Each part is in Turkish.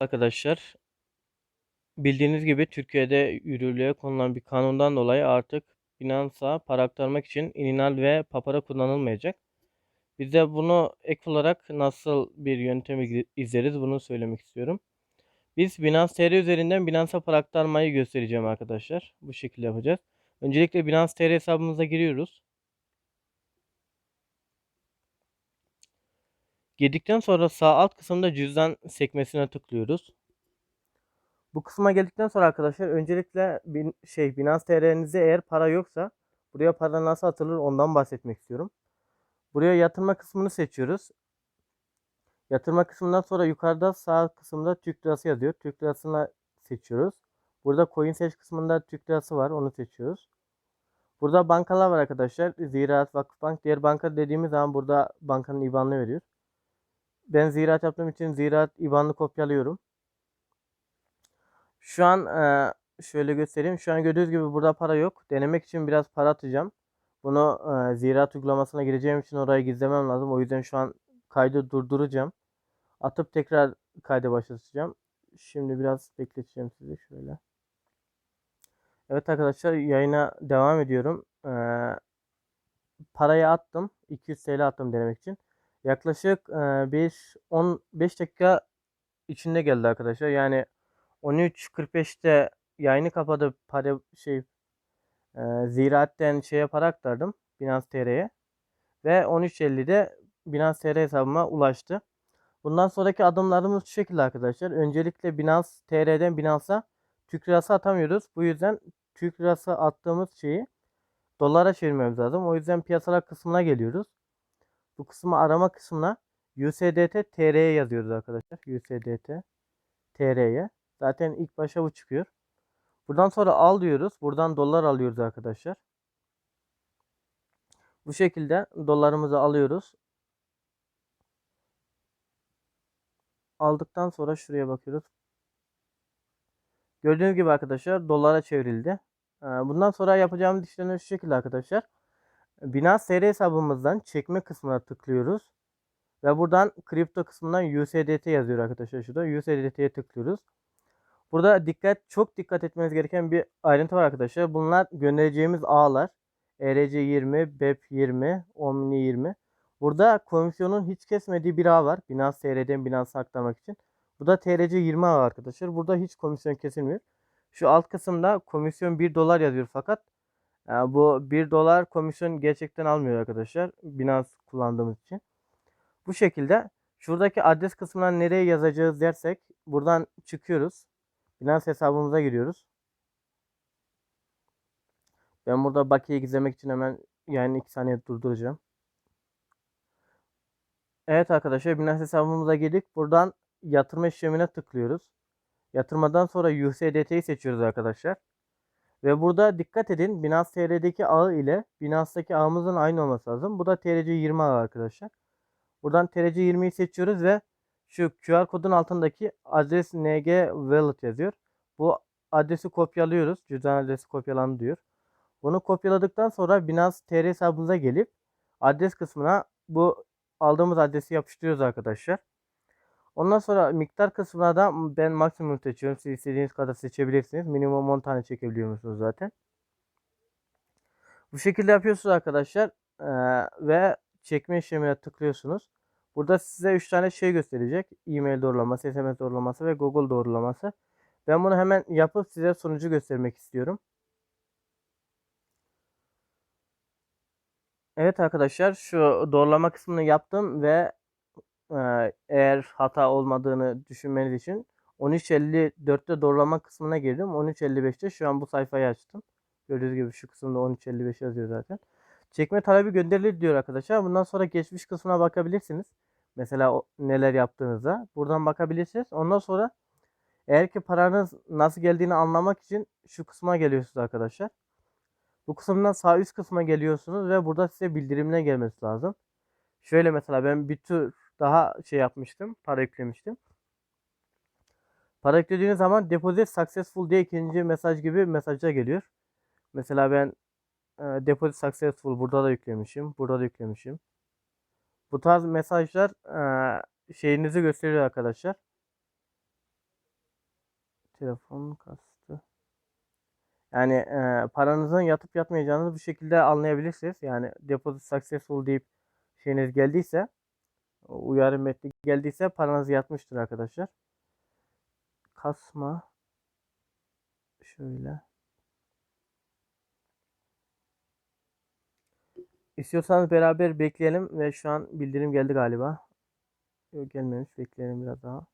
Arkadaşlar, bildiğiniz gibi Türkiye'de yürürlüğe konulan bir kanundan dolayı artık Binance'a para aktarmak için Ininal ve Papara kullanılmayacak. Biz de bunu ek olarak nasıl bir yöntem iz- izleriz bunu söylemek istiyorum. Biz Binance TR üzerinden Binance'a para aktarmayı göstereceğim arkadaşlar. Bu şekilde yapacağız. Öncelikle Binance TR hesabımıza giriyoruz. Girdikten sonra sağ alt kısımda cüzdan sekmesine tıklıyoruz. Bu kısma geldikten sonra arkadaşlar öncelikle bin, şey Binance TR'nizde eğer para yoksa buraya para nasıl atılır ondan bahsetmek istiyorum. Buraya yatırma kısmını seçiyoruz. Yatırma kısmından sonra yukarıda sağ kısımda Türk lirası yazıyor. Türk lirasını seçiyoruz. Burada coin seç kısmında Türk lirası var. Onu seçiyoruz. Burada bankalar var arkadaşlar. Ziraat, Vakıfbank. Diğer banka dediğimiz zaman burada bankanın IBAN'ını veriyor. Ben ziraat yaptığım için ziraat IBAN'ını kopyalıyorum. Şu an e, şöyle göstereyim. Şu an gördüğünüz gibi burada para yok. Denemek için biraz para atacağım. Bunu e, ziraat uygulamasına gireceğim için orayı gizlemem lazım. O yüzden şu an kaydı durduracağım. Atıp tekrar kayda başlatacağım. Şimdi biraz bekleteceğim sizi şöyle. Evet arkadaşlar yayına devam ediyorum. E, parayı attım. 200 TL attım denemek için. Yaklaşık 5 15 dakika içinde geldi arkadaşlar. Yani 13.45'te yayını kapadı para şey Ziraat'ten şeye para aktardım Binance TR'ye ve 13.50'de Binance TR hesabıma ulaştı. Bundan sonraki adımlarımız şu şekilde arkadaşlar. Öncelikle Binance TR'den Binance'a Türk lirası atamıyoruz. Bu yüzden Türk lirası attığımız şeyi dolara çevirmemiz lazım. O yüzden piyasalar kısmına geliyoruz. Bu kısmı arama kısmına USDT TR'ye yazıyoruz arkadaşlar. USDT TR'ye. Zaten ilk başa bu çıkıyor. Buradan sonra al diyoruz. Buradan dolar alıyoruz arkadaşlar. Bu şekilde dolarımızı alıyoruz. Aldıktan sonra şuraya bakıyoruz. Gördüğünüz gibi arkadaşlar dolara çevrildi. Ee, Bundan sonra yapacağımız işlemler şu şekilde arkadaşlar. Binance TR hesabımızdan çekme kısmına tıklıyoruz. Ve buradan kripto kısmından USDT yazıyor arkadaşlar şurada. USDT'ye tıklıyoruz. Burada dikkat çok dikkat etmeniz gereken bir ayrıntı var arkadaşlar. Bunlar göndereceğimiz ağlar. E ERC20, BEP20, Omni20. Burada komisyonun hiç kesmediği bir ağ var. Binance TR'den Binance'a aktarmak için. Bu da TRC20 ağı arkadaşlar. Burada hiç komisyon kesilmiyor. Şu alt kısımda komisyon 1 dolar yazıyor fakat e, bu 1 dolar komisyon gerçekten almıyor arkadaşlar. Binance kullandığımız için. Bu şekilde şuradaki adres kısmından nereye yazacağız dersek buradan çıkıyoruz. Binance hesabımıza giriyoruz. Ben burada bakiye gizlemek için hemen yani 2 saniye durduracağım. Evet arkadaşlar Binance hesabımıza girdik. Buradan yatırma işlemine tıklıyoruz. Yatırmadan sonra USDT'yi seçiyoruz arkadaşlar. Ve burada dikkat edin Binance TR'deki ağı ile Binance'daki ağımızın aynı olması lazım. Bu da TRC20 ağı arkadaşlar. Buradan TRC20'yi seçiyoruz ve şu QR kodun altındaki adres NG Wallet yazıyor. Bu adresi kopyalıyoruz. Cüzdan adresi kopyalandı diyor. Bunu kopyaladıktan sonra Binance TR hesabımıza gelip adres kısmına bu aldığımız adresi yapıştırıyoruz arkadaşlar. Ondan sonra miktar kısmına da ben maksimum seçiyorum. Siz istediğiniz kadar seçebilirsiniz. Minimum 10 tane çekebiliyor zaten. Bu şekilde yapıyorsunuz arkadaşlar. Ee, ve çekme işlemine tıklıyorsunuz. Burada size 3 tane şey gösterecek. E-mail doğrulaması, SMS doğrulaması ve Google doğrulaması. Ben bunu hemen yapıp size sonucu göstermek istiyorum. Evet arkadaşlar şu doğrulama kısmını yaptım ve eğer hata olmadığını düşünmeniz için 13.54'te doğrulama kısmına girdim. 13.55'te şu an bu sayfayı açtım. Gördüğünüz gibi şu kısımda 13.55 yazıyor zaten. Çekme talebi gönderilir diyor arkadaşlar. Bundan sonra geçmiş kısmına bakabilirsiniz. Mesela neler yaptığınıza. Buradan bakabilirsiniz. Ondan sonra eğer ki paranız nasıl geldiğini anlamak için şu kısma geliyorsunuz arkadaşlar. Bu kısımdan sağ üst kısma geliyorsunuz ve burada size bildirimler gelmesi lazım. Şöyle mesela ben bir tür daha şey yapmıştım. Para yüklemiştim. Para yüklediğiniz zaman deposit successful diye ikinci mesaj gibi mesajlar geliyor. Mesela ben e, deposit successful burada da yüklemişim. Burada da yüklemişim. Bu tarz mesajlar e, şeyinizi gösteriyor arkadaşlar. telefon kastı. Yani e, paranızın yatıp yatmayacağınızı bu şekilde anlayabilirsiniz. Yani deposit successful deyip şeyiniz geldiyse uyarı metni geldiyse paranız yatmıştır arkadaşlar. Kasma şöyle. İstiyorsanız beraber bekleyelim ve şu an bildirim geldi galiba. Yok gelmemiş. Bekleyelim biraz daha.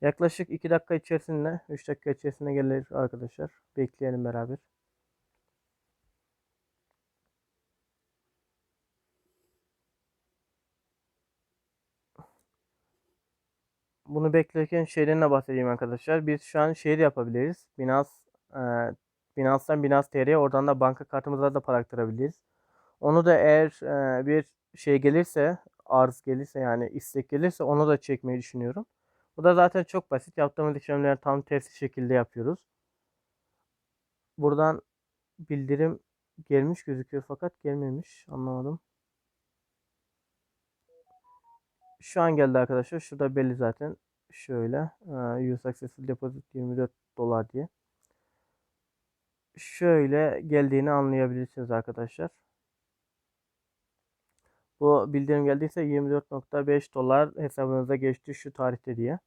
Yaklaşık 2 dakika içerisinde, 3 dakika içerisinde gelir arkadaşlar. Bekleyelim beraber. Bunu beklerken şeyden de bahsedeyim arkadaşlar. Biz şu an şey yapabiliriz. Binance, e, Binance'dan Binance TR'ye oradan da banka kartımıza da para aktarabiliriz. Onu da eğer e, bir şey gelirse, arz gelirse yani istek gelirse onu da çekmeyi düşünüyorum. Bu da zaten çok basit. Yaptığımız işlemleri tam tersi şekilde yapıyoruz. Buradan bildirim gelmiş gözüküyor fakat gelmemiş. Anlamadım. Şu an geldi arkadaşlar. Şurada belli zaten. Şöyle. E, use successful deposit 24 dolar diye. Şöyle geldiğini anlayabilirsiniz arkadaşlar. Bu bildirim geldiyse 24.5 dolar hesabınıza geçti şu tarihte diye.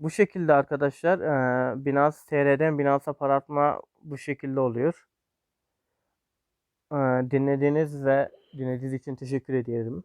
Bu şekilde arkadaşlar e, Binance TR'den Binance'a para atma bu şekilde oluyor. E, dinlediğiniz ve dinlediğiniz için teşekkür ederim.